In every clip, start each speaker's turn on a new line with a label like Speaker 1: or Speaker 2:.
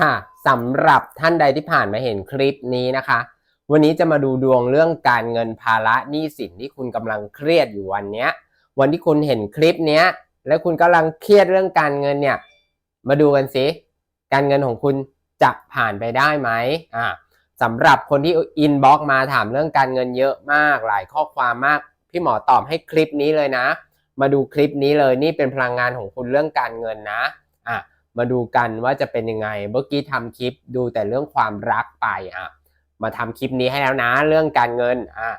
Speaker 1: ค่ะสำหรับท่านใดที่ผ่านมาเห็นคลิปนี้นะคะ วันนี้จะมาดูดวงเรื่องการเงินภาระหนี้สินที่คุณกำลังเครียดอยู่วันนี้วันที่คุณเห็นคลิปนี้แล้วคุณกำลังเครียดเรื่องการเงินเนี่ยมาดูกันสิการเงินของคุณจะผ่านไปได้ไหมอ่าสำหรับคนที่อินบ็อกมาถามเรื่องการเงินเยอะมากหลายข้อความมาก พี่หมอตอบให้คลิปนี้เลยนะ มาดูคลิปนี้เลยนี่เป็นพลังงานของคุณเรื่องการเงินนะอะ มาดูกันว่าจะเป็นยังไง เมื่อกี้ทำคลิปดูแต่เรื่องความรักไปอะ มาทำคลิปนี้ให้แล้วนะ เรื่องการเงินอะ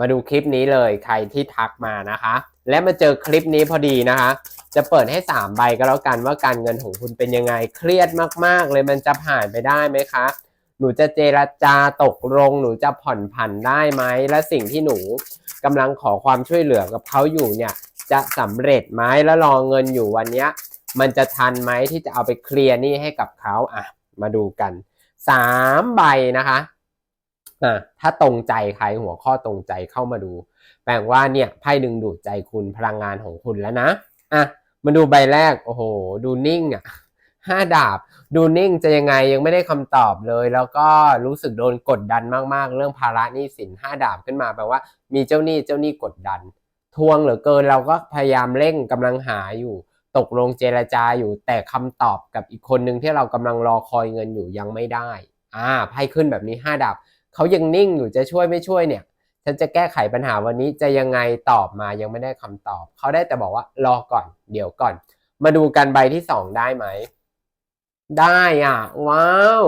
Speaker 1: มาดูคลิปนี้เลยใครที่ทักมานะคะ และมาเจอคลิปนี้พอดีนะคะ จะเปิดให้3ใบก็แล้วกันว่าการเงินของคุณเป็นยังไง เครียดมากๆ เลยมันจะผ่านไปได้ไหมคะ หนูจะเจรจาตกลง หนูจะผ่อนผันได้ไหม และสิ่งที่หนูกำลังขอความช่วยเหลือกับเขาอยู่เนี่ย จะสำเร็จไหมแล้วรอเงินอยู่วันเนี้ย มันจะทันไหมที่จะเอาไปเคลียร์หนี้ให้กับเขาอะ มาดูกันสามใบนะคะอะถ้าตรงใจใครหัวข้อตรงใจเข้ามาดู แปลว่าเนี่ยไพ่ดึงดูดใจคุณพลังงานของคุณแล้วนะอะมาดูใบแรก โอ้โห ดูนิ่งอะห้าดาบ ดูนิ่งจะยังไงยังไม่ได้คำตอบเลย แล้วก็รู้สึกโดนกดดันมากๆ เรื่องภาระหนี้สินห้าดาบขึ้นมาแปลว่ามีเจ้าหนี้เจ้าหนี้กดดัน ทวงเหลือเกินเราก็พยายามเร่งกำลังหาอยู่ ตกลงเจรจาอยู่แต่คำตอบกับอีกคนหนึ่งที่เรากำลังรอคอยเงินอยู่ยังไม่ได้อ่าไพ่ขึ้นแบบนี้ห้าดาบเขายังนิ่งอยู่จะช่วยไม่ช่วยเนี่ยฉันจะแก้ไขปัญหาวันนี้จะยังไงตอบมายังไม่ได้คำตอบ เขาได้แต่บอกว่ารอก่อน เดี๋ยวก่อน มาดูกันใบที่สองได้ไหม ได้อะ ว้าว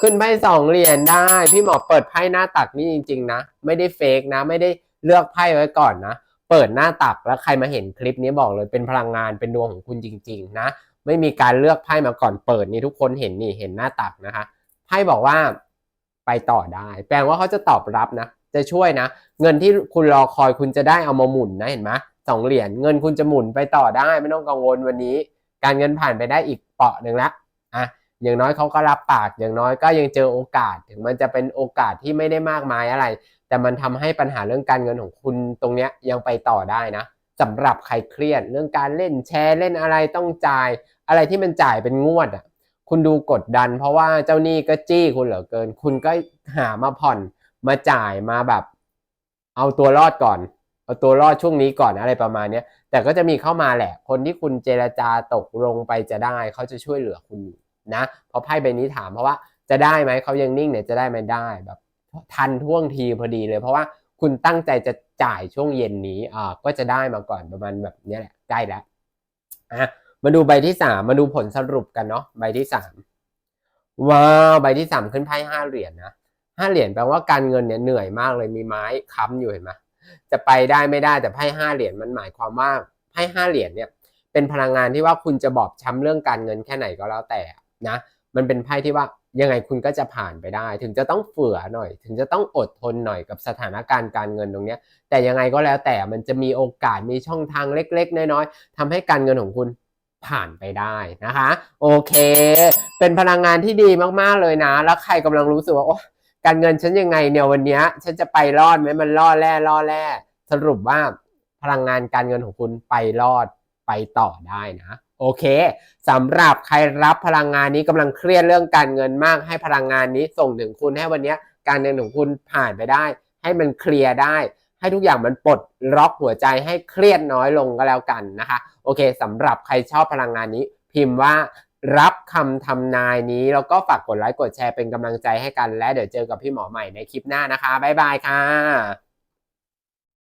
Speaker 1: ขึ้นไพ่สองเหรียญได้ พี่หมอเปิดไพ่หน้าตักนี่จริง ๆ นะ ไม่ได้เฟกนะ ไม่ได้เลือกไพ่ไว้ก่อนนะ เปิดหน้าตักแล้วใครมาเห็นคลิปนี้บอกเลยเป็นพลังงานเป็นดวงของคุณจริง ๆ นะ ไม่มีการเลือกไพ่มาก่อนเปิดนี่ทุกคนเห็นนี่เห็นหน้าตักนะคะไพ่บอกว่าไปต่อได้ แปลว่าเขาจะตอบรับนะ จะช่วยนะ เงินที่คุณรอคอยคุณจะได้เอามาหมุนนะเห็นไหมสองเหรียญเงินคุณจะหมุนไปต่อได้ ไม่ต้องกังวลวันนี้ การเงินผ่านไปได้อีกเปาะหนึ่งละ อย่างน้อยเขาก็รับปากอย่างน้อยก็ยังเจอโอกาส ถึงมันจะเป็นโอกาสที่ไม่ได้มากมายอะไร แต่มันทำให้ปัญหาเรื่องการเงินของคุณตรงเนี้ยยังไปต่อได้นะสำหรับใครเครียดเรื่องการเล่นแชร์เล่นอะไรต้องจ่าย อะไรที่มันจ่ายเป็นงวดอะคุณดูกดดัน เพราะว่าเจ้าหนี้ก็จี้คุณเหลือเกิน คุณก็หามาผ่อนมาจ่ายมาแบบ เอาตัวรอดก่อนเอาตัวรอดช่วงนี้ก่อนอะไรประมาณเนี้ยแต่ก็จะมีเข้ามาแหละ คนที่คุณเจรจาตกลงไปจะได้ เขาจะช่วยเหลือคุณอยู่ นะเพราะไพ่ใบนี้ถามเพราะว่าจะได้ไหมเขายังนิ่งเนี่ยจะได้ไหมได้แบบทันท่วงทีพอดีเลย เพราะว่าคุณตั้งใจจะจ่ายช่วงเย็นนี้อ่าก็จะได้มาก่อนประมาณแบบนี้แหละใกล้แล้วอะมาดูใบที่สามมาดูผลสรุปกันเนาะใบที่สามว้าวใบที่สามขึ้นไพ่ห้าเหรียญนะห้าเหรียญแปลว่าการเงินเนี่ยเหนื่อยมากเลยมีไม้ค้ำอยู่เห็นไหมจะไปได้ไม่ได้แต่ไพ่ห้าเหรียญมันหมายความว่าไพ่ห้าเหรียญเนี่ยเป็นพลังงานที่ว่าคุณจะบอบช้ำเรื่องการเงินแค่ไหนก็แล้วแต่ นะมันเป็นไพ่ที่ว่ายังไงคุณก็จะผ่านไปได้ ถึงจะต้องเฝื่อหน่อย ถึงจะต้องอดทนหน่อยกับสถานการณ์การเงินตรงนี้แต่ยังไงก็แล้วแต่มันจะมีโอกาสมีช่องทางเล็ก ๆ น้อยๆทำให้การเงินของคุณผ่านไปได้นะคะ โอเค เป็นพลังงานที่ดีมากๆเลยนะ แล้วใครกำลังรู้สึกว่าโอ้การเงินฉันยังไงเนี่ยวันนี้ฉันจะไปรอดไหมมันล่อแร่ล่อแร่สรุปว่าพลังงานการเงินของคุณไปรอดไปต่อได้นะ โอเคสำหรับใครรับพลังงานนี้กำลังเครียดเรื่องการเงินมากให้พลังงานนี้ส่งถึงคุณให้วันนี้การเงินของคุณผ่านไปได้ ให้มันเคลียร์ได้ ให้ทุกอย่างมันปลดล็อกหัวใจให้เครียดน้อยลงก็แล้วกันนะคะ โอเคสำหรับใครชอบพลังงานนี้ พิมพ์ว่ารับคำทำนายนี้แล้วก็ฝากกดไลค์กดแชร์เป็นกำลังใจให้กันและเดี๋ยวเจอกับพี่หมอใหม่ในคลิปหน้านะคะบ๊ายบายค่ะ